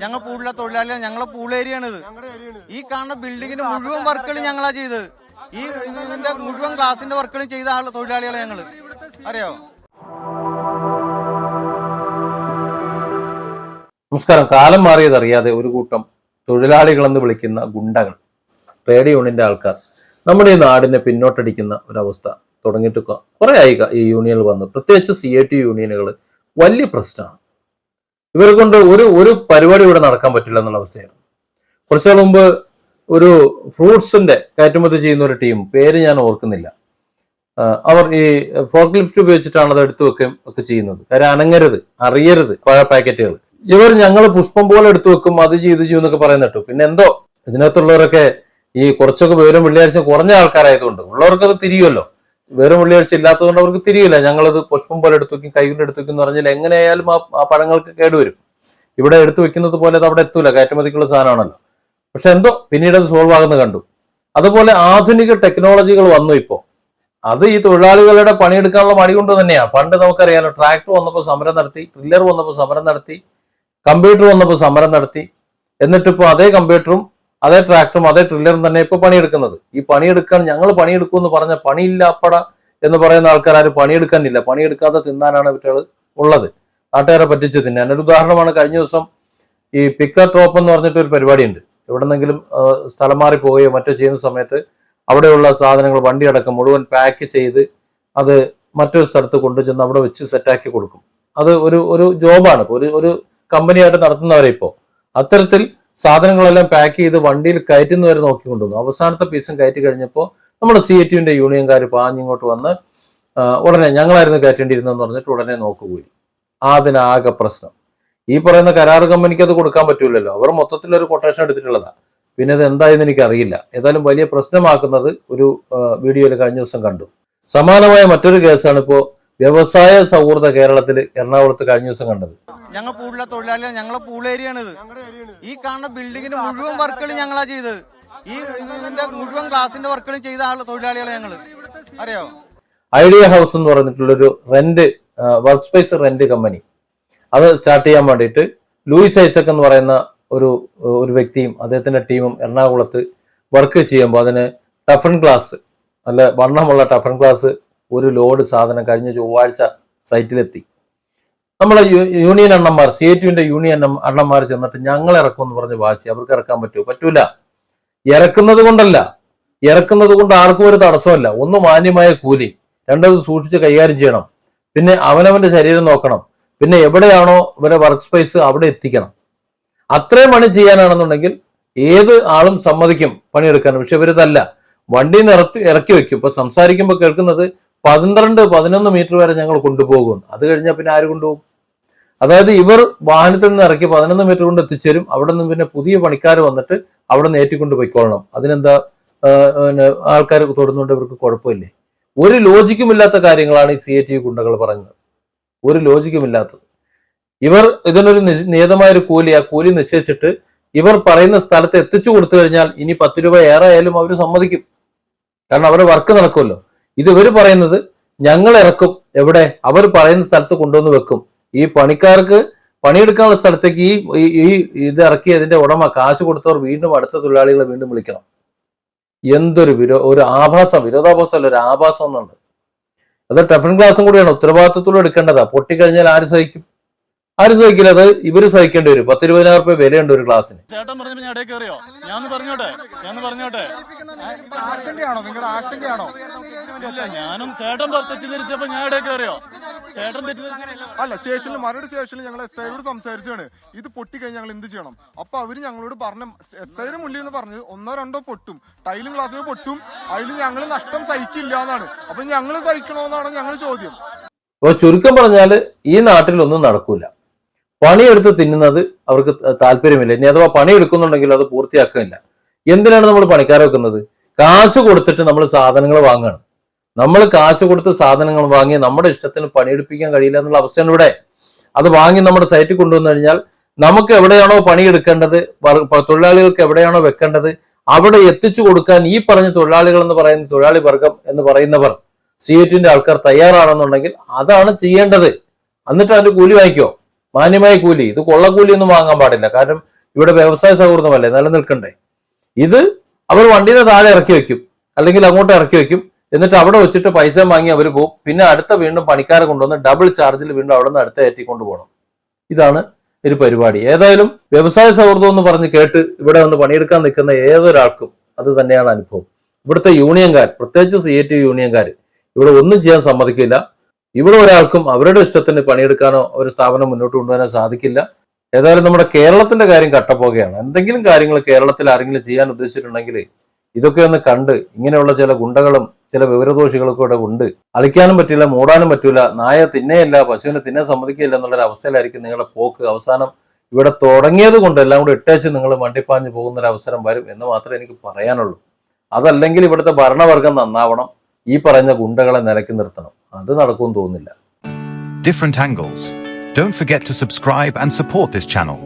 ഞങ്ങൾ പൂളിലെ തൊഴിലാളികൾ ഞങ്ങളെ പൂൾ ഈ കാണുന്ന ബിൽഡിങ്ങിന്റെ മുഴുവൻ വർക്കുകളും ഞങ്ങളാ ചെയ്തത് ഈ ഇതിന്റെ മുഴുവൻ ക്ലാസിന്റെ വർക്കുകളും ചെയ്ത ആൾ തൊഴിലാളികളെ ഞങ്ങൾ. അറിയോ? നമസ്കാരം. കാലം മാറിയതറിയാതെ ഒരു കൂട്ടം തൊഴിലാളികളെന്ന് വിളിക്കുന്ന ഗുണ്ടകൾ. ട്രേഡ് യൂണിയന്റെ ആൾക്കാർ. നമ്മുടെ ഈ നാടിനെ പിന്നോട്ടടിക്കുന്ന ഒരവസ്ഥ തുടങ്ങിയിട്ട് കുറേ ആയി ഈ യൂണിയനുകൾ വന്നു. പ്രത്യേകിച്ച് സി എ ടി യൂണിയനുകൾ വലിയ പ്രശ്നമാണ്. ഇവരെ കൊണ്ട് ഒരു ഒരു പരിപാടി ഇവിടെ നടക്കാൻ പറ്റില്ല എന്നുള്ള അവസ്ഥയായിരുന്നു കുറച്ചു നാൾ മുമ്പ് ഒരു ഫ്രൂട്ട്സിന്റെ കയറ്റുമതി ചെയ്യുന്ന ഒരു ടീം പേര് ഞാൻ ഓർക്കുന്നില്ല. അവർ ഈ ഫോർക്ക് ലിഫ്റ്റ് ഉപയോഗിച്ചിട്ടാണ് അത് എടുത്തു വെക്കുകയും ഒക്കെ ചെയ്യുന്നത്. കാര്യം അനങ്ങരുത് അറിയരുത് പഴ പാക്കറ്റുകൾ. ഇവർ ഞങ്ങൾ പുഷ്പം പോലെ എടുത്തു വെക്കും അത് ചെയ്ത് ചെയ്യും എന്നൊക്കെ പറയുന്ന കേട്ടു. പിന്നെ എന്തോ? ഇതിനകത്തുള്ളവരൊക്കെ ഈ കുറച്ചൊക്കെ വിവരം വെള്ളിയാഴ്ച കുറഞ്ഞ ആൾക്കാരായതുകൊണ്ട് ഉള്ളവർക്കത് തിരിയുമല്ലോ. വേറും വെള്ളിയാഴ്ച ഇല്ലാത്തതുകൊണ്ട് അവർക്ക് തിരിയില്ല. ഞങ്ങളത് പുഷ്പം പോലെ എടുത്തു വെക്കും കൈകൊണ്ട് എടുത്തു വെക്കും എന്ന് പറഞ്ഞാൽ എങ്ങനെയായാലും ആ പഴങ്ങൾക്ക് കേടുവരും. ഇവിടെ എടുത്തു വെക്കുന്നത് പോലെ അത് അവിടെ എത്തൂല. കയറ്റുമതിക്കുള്ള സാധനമാണല്ലോ. പക്ഷെ എന്തോ പിന്നീട് അത് സോൾവ് ആകുന്നത് കണ്ടു. അതുപോലെ ആധുനിക ടെക്നോളജികൾ വന്നു ഇപ്പോൾ. അത് ഈ തൊഴിലാളികളുടെ പണിയെടുക്കാനുള്ള മടി കൊണ്ട് തന്നെയാണ് പണ്ട് നമുക്കറിയാലോ ട്രാക്ടർ വന്നപ്പോൾ സമരം നടത്തി ട്രില്ലർ വന്നപ്പോൾ സമരം നടത്തി കമ്പ്യൂട്ടർ വന്നപ്പോൾ സമരം നടത്തി. എന്നിട്ടിപ്പോൾ അതേ കമ്പ്യൂട്ടറും അതേ ട്രാക്ടറും അതേ ട്രില്ലറും തന്നെ ഇപ്പൊ പണിയെടുക്കുന്നത്. ഈ പണിയെടുക്കാൻ ഞങ്ങൾ പണിയെടുക്കും എന്ന് പറഞ്ഞ പണിയില്ലാപ്പട എന്ന് പറയുന്ന ആൾക്കാർ ആരും പണിയെടുക്കാനില്ല പണിയെടുക്കാതെ തിന്നാനാണ് ഇവറ്റകൾ ഉള്ളത്. നാട്ടുകാരെ പറ്റിച്ച് തിന്നാൻ. ഒരു ഉദാഹരണമാണ് കഴിഞ്ഞ ദിവസം ഈ പിക്കർ ട്രോപ്പ് എന്ന് പറഞ്ഞിട്ട് ഒരു പരിപാടിയുണ്ട്. എവിടെന്നെങ്കിലും സ്ഥലം മാറി പോവുകയോ മറ്റോ ചെയ്യുന്ന സമയത്ത് അവിടെയുള്ള സാധനങ്ങൾ വണ്ടി അടക്കം മുഴുവൻ പാക്ക് ചെയ്ത് അത് മറ്റൊരു സ്ഥലത്ത് കൊണ്ടുചെന്ന് അവിടെ വെച്ച് സെറ്റാക്കി കൊടുക്കും. അത് ഒരു ഒരു ജോബാണ് ഒരു ഒരു കമ്പനിയായിട്ട് നടത്തുന്നവരെ ഇപ്പോൾ അത്തരത്തിൽ സാധനങ്ങളെല്ലാം പാക്ക് ചെയ്ത് വണ്ടിയിൽ കയറ്റുന്നവരെ നോക്കിക്കൊണ്ടുവന്നു. അവസാനത്തെ പീസും കയറ്റി കഴിഞ്ഞപ്പോൾ നമ്മുടെ സി എ ടിയുടെ യൂണിയൻകാർ പാഞ്ഞിങ്ങോട്ട് വന്ന് ഉടനെ ഞങ്ങളായിരുന്നു കയറ്റേണ്ടിയിരുന്നതെന്ന് പറഞ്ഞിട്ട് ഉടനെ നോക്കുകൂലി അതിനാകെ പ്രശ്നം. ഈ പറയുന്ന കരാർ കമ്പനിക്ക് അത് കൊടുക്കാൻ പറ്റൂലല്ലോ. അവർ മൊത്തത്തിൽ ഒരു കൊട്ടേഷൻ എടുത്തിട്ടുള്ളതാണ് പിന്നെ അത് എന്തായെന്ന് എനിക്ക് അറിയില്ല ഏതായാലും വലിയ പ്രശ്നമാക്കുന്നത് ഒരു വീഡിയോയിൽ കഴിഞ്ഞ ദിവസം കണ്ടു. സമാനമായ മറ്റൊരു കേസാണ് ഇപ്പോൾ വ്യവസായ സൗഹൃദ കേരളത്തിൽ എറണാകുളത്ത് കഴിഞ്ഞ ദിവസം കണ്ടത്. ഞങ്ങൾ പൂളിലെ തൊഴിലാളികൾ ഞങ്ങളെ പൂളേരിയാണ് ഇത് ഈ കാണുന്ന ബിൽഡിങ്ങിന്റെ മുഴുവൻ വർക്കുകളും ഞങ്ങളാ ചെയ്തത്. ഈ ഇതിന്റെ മുഴുവൻ ക്ലാസിന്റെ വർക്കുകളും ചെയ്ത ആൾ തൊഴിലാളികളെ ഞങ്ങൾ അറിയോ? ഐഡിയ ഹൗസ് എന്ന് പറഞ്ഞിട്ടുള്ളൊരു rent work space rent company അത് സ്റ്റാർട്ട് ചെയ്യാൻ വേണ്ടിയിട്ട് ലൂയിസ് ഐസക് എന്ന് പറയുന്ന ഒരു ഒരു വ്യക്തിയും അദ്ദേഹത്തിന്റെ ടീമും എറണാകുളത്ത് വർക്ക് ചെയ്യുമ്പോൾ അതിന് ടഫൺ ക്ലാസ് നല്ല വണ്ണമുള്ള ടഫൺ ക്ലാസ് ഒരു ലോഡ് സാധനം കഴിഞ്ഞ ചൊവ്വാഴ്ച സൈറ്റിലെത്തി. നമ്മളെ യൂണിയൻ അണ്ണന്മാർ സി ടുവിന്റെ യൂണിയൻ അണ്ണ- അണ്ണന്മാർ ചെന്നിട്ട് ഞങ്ങൾ ഇറക്കും എന്ന് പറഞ്ഞ് വാശി. അവർക്ക് ഇറക്കാൻ പറ്റുമോ? പറ്റൂല. ഇറക്കുന്നത് കൊണ്ടല്ല. ഇറക്കുന്നത് കൊണ്ട് ആർക്കും ഒരു തടസ്സമല്ല ഒന്ന് മാന്യമായ കൂലി. രണ്ടത് സൂക്ഷിച്ച് കൈകാര്യം ചെയ്യണം. പിന്നെ അവനവന്റെ ശരീരം നോക്കണം. പിന്നെ എവിടെയാണോ ഇവരെ വർക്ക് സ്പേസ് അവിടെ എത്തിക്കണം. അത്രയും പണി ചെയ്യാനാണെന്നുണ്ടെങ്കിൽ ഏത് ആളും സമ്മതിക്കും പണിയെടുക്കാൻ. പക്ഷെ ഇവരിതല്ല. വണ്ടി നിറത്തി ഇറക്കി വെക്കും. ഇപ്പൊ സംസാരിക്കുമ്പോൾ കേൾക്കുന്നത് പന്ത്രണ്ട് പതിനൊന്ന് മീറ്റർ വരെ ഞങ്ങൾ കൊണ്ടുപോകും അത് കഴിഞ്ഞാൽ പിന്നെ ആര് കൊണ്ടുപോകും? അതായത് ഇവർ വാഹനത്തിൽ നിന്ന് ഇറക്കി പതിനൊന്ന് മീറ്റർ കൊണ്ട് എത്തിച്ചേരും. അവിടെ നിന്ന് പിന്നെ പുതിയ പണിക്കാർ വന്നിട്ട് അവിടെ നിന്ന് ഏറ്റിക്കൊണ്ട് പോയിക്കൊള്ളണം അതിനെന്താ ആൾക്കാർ തൊടുന്നുണ്ട് ഇവർക്ക് കുഴപ്പമില്ലേ? ഒരു ലോജിക്കുമില്ലാത്ത കാര്യങ്ങളാണ് ഈ സി എ ടി ഗുണ്ടകൾ പറയുന്നത്. ഒരു ലോജിക്കും ഇല്ലാത്തത് ഇവർ ഇതിനൊരു നി- നിയതമായ ഒരു കൂലി ആ കൂലി നിശ്ചയിച്ചിട്ട് ഇവർ പറയുന്ന സ്ഥലത്ത് എത്തിച്ചു കൊടുത്തു കഴിഞ്ഞാൽ ഇനി പത്ത് രൂപ ഏറെ ആയാലും അവർ സമ്മതിക്കും. കാരണം അവരുടെ വർക്ക് നടക്കുമല്ലോ. ഇത് ഇവർ പറയുന്നത് ഞങ്ങൾ ഇറക്കും. എവിടെ? അവർ പറയുന്ന സ്ഥലത്ത് കൊണ്ടുവന്ന് വെക്കും. ഈ പണിക്കാർക്ക് പണിയെടുക്കാനുള്ള സ്ഥലത്തേക്ക് ഈ ഈ- ഇത് ഇറക്കി അതിന്റെ ഉടമ കാശ് കൊടുത്തവർ വീണ്ടും അടുത്ത തൊഴിലാളികളെ വീണ്ടും വിളിക്കണം. എന്തൊരു വിരോ ഒരു ആഭാസം വിരോധാഭാസം അല്ല ഒരു ആഭാസം എന്നുണ്ട്. അത് ടഫൻ ക്ലാസ്സും കൂടിയാണ്. ഉത്തരവാദിത്വത്തോടെ എടുക്കേണ്ടതാ. പൊട്ടിക്കഴിഞ്ഞാൽ ആര് സഹിക്കും? ആര് സഹിക്കില്ല? അത് ഇവർ സഹിക്കേണ്ടി വരും. പത്ത് ഇരുപതിനായിരം രൂപ വിലയുണ്ട് ഒരു ക്ലാസ്സിന് ചേട്ടൻ ഞാൻ ഇടയിൽ കയറിയോ ഞാൻ പറഞ്ഞോട്ടെ? ഞാൻ പറഞ്ഞോട്ടെ? ആശങ്കയാണോ? നിങ്ങളുടെ ആശങ്കയാണോ? ഇല്ല ഞാനും ചേട്ടൻ തെറ്റിദ്ധരിച്ചപ്പോ ഞാൻ ഇടയിൽ കയറിയോ ചേട്ടൻ തെറ്റിദ്ധരിച്ചു അല്ല സ്റ്റേഷനിൽ മരട് സ്റ്റേഷനിൽ ഞങ്ങൾ എസ് ഐയോട് സംസാരിച്ചാണ് ഇത് പൊട്ടിക്കഴിഞ്ഞ് കഴിഞ്ഞാൽ ഞങ്ങൾ എന്ത് ചെയ്യണം? അപ്പൊ അവർ ഞങ്ങളോട് പറഞ്ഞ എസ് ഐയുടെ മുന്നിൽ നിന്ന് പറഞ്ഞത് ഒന്നോ രണ്ടോ പൊട്ടും. ടൈലും ഗ്ലാസ്സിൽ പൊട്ടും. അതിൽ ഞങ്ങൾ നഷ്ടം സഹിക്കില്ല എന്നാണ്. അപ്പൊ ഞങ്ങൾ സഹിക്കണോന്നാണ് ഞങ്ങൾ ചോദ്യം. അപ്പൊ ചുരുക്കം പറഞ്ഞാൽ ഈ നാട്ടിലൊന്നും നടക്കൂല. പണിയെടുത്ത് തിന്നുന്നത് അവർക്ക് താല്പര്യമില്ല. ഇനി അഥവാ പണിയെടുക്കുന്നുണ്ടെങ്കിൽ അത് പൂർത്തിയാക്കുന്നില്ല എന്തിനാണ് നമ്മൾ പണിക്കാരെ വെക്കുന്നത്? കാശ് കൊടുത്തിട്ട് നമ്മൾ സാധനങ്ങൾ വാങ്ങുകയാണ്. നമ്മൾ കാശ് കൊടുത്ത് സാധനങ്ങൾ വാങ്ങി നമ്മുടെ ഇഷ്ടത്തിന് പണിയെടുപ്പിക്കാൻ കഴിയില്ല എന്നുള്ള അവസ്ഥയാണ് ഇവിടെ അത് വാങ്ങി നമ്മുടെ സൈറ്റിൽ കൊണ്ടുവന്നു കഴിഞ്ഞാൽ നമുക്ക് എവിടെയാണോ പണിയെടുക്കേണ്ടത് തൊഴിലാളികൾക്ക് എവിടെയാണോ വെക്കേണ്ടത് അവിടെ എത്തിച്ചു കൊടുക്കാൻ ഈ പറഞ്ഞ തൊഴിലാളികൾ എന്ന് പറയുന്ന തൊഴിലാളി വർഗം എന്ന് പറയുന്നവർ സി എറ്റിന്റെ ആൾക്കാർ തയ്യാറാണെന്നുണ്ടെങ്കിൽ അതാണ് ചെയ്യേണ്ടത്. എന്നിട്ട് അതിന്റെ കൂലി വാങ്ങിക്കോ. മാന്യമായ കൂലി. ഇത് കൊള്ളക്കൂലി ഒന്നും വാങ്ങാൻ പാടില്ല. കാരണം ഇവിടെ വ്യവസായ സൗഹൃദമല്ലേ? നിലനിൽക്കണ്ടേ. ഇത് അവർ വണ്ടിയുടെ താഴെ ഇറക്കി വെക്കും അല്ലെങ്കിൽ അങ്ങോട്ട് ഇറക്കി വെക്കും എന്നിട്ട് അവിടെ വെച്ചിട്ട് പൈസ വാങ്ങി അവർ പോകും പിന്നെ അടുത്ത വീണ്ടും പണിക്കാരെ കൊണ്ടുവന്ന് ഡബിൾ ചാർജിൽ വീണ്ടും അവിടെ നിന്ന് അടുത്ത ഏറ്റിക്കൊണ്ട് പോകണം ഇതാണ് ഒരു പരിപാടി. ഏതായാലും വ്യവസായ സൗഹൃദം എന്ന് പറഞ്ഞ് കേട്ട് ഇവിടെ വന്ന് പണിയെടുക്കാൻ നിൽക്കുന്ന ഏതൊരാൾക്കും അത് തന്നെയാണ് അനുഭവം. ഇവിടുത്തെ യൂണിയൻകാർ പ്രത്യേകിച്ച് സി എ ടി യൂണിയൻകാർ ഇവിടെ ഒന്നും ചെയ്യാൻ സമ്മതിക്കില്ല. ഇവിടെ ഒരാൾക്കും അവരുടെ ഇഷ്ടത്തിന് പണിയെടുക്കാനോ ഒരു സ്ഥാപനം മുന്നോട്ട് കൊണ്ടുപോകാനോ സാധിക്കില്ല. ഏതായാലും നമ്മുടെ കേരളത്തിന്റെ കാര്യം കട്ടപ്പോകയാണ് എന്തെങ്കിലും കാര്യങ്ങൾ കേരളത്തിൽ ആരെങ്കിലും ചെയ്യാൻ ഉദ്ദേശിച്ചിട്ടുണ്ടെങ്കിൽ ഇതൊക്കെ ഒന്ന് കണ്ട് ഇങ്ങനെയുള്ള ചില ഗുണ്ടകളും ചില വിവരദോഷികളൊക്കെ ഇവിടെ ഉണ്ട്. അളിക്കാനും പറ്റില്ല മൂടാനും പറ്റില്ല നായ തിന്നേയില്ല പശുവിനെ തിന്നെ സമ്മതിക്കില്ല എന്നുള്ളൊരു അവസ്ഥയിലായിരിക്കും നിങ്ങളുടെ പോക്ക്. അവസാനം ഇവിടെ തുടങ്ങിയത് കൊണ്ട് എല്ലാം കൂടെ ഇട്ടേച്ച് നിങ്ങൾ വണ്ടിപ്പാഞ്ഞ് പോകുന്ന ഒരു അവസരം വരും എന്ന് മാത്രമേ എനിക്ക് പറയാനുള്ളൂ. അതല്ലെങ്കിൽ ഇവിടുത്തെ ഭരണവർഗം നന്നാവണം. ഈ പറഞ്ഞ ഗുണ്ടകളെ നിലക്കി നിർത്തണം. അത് നടക്കുമെന്ന് തോന്നുന്നില്ല. Don't forget to subscribe and support this channel.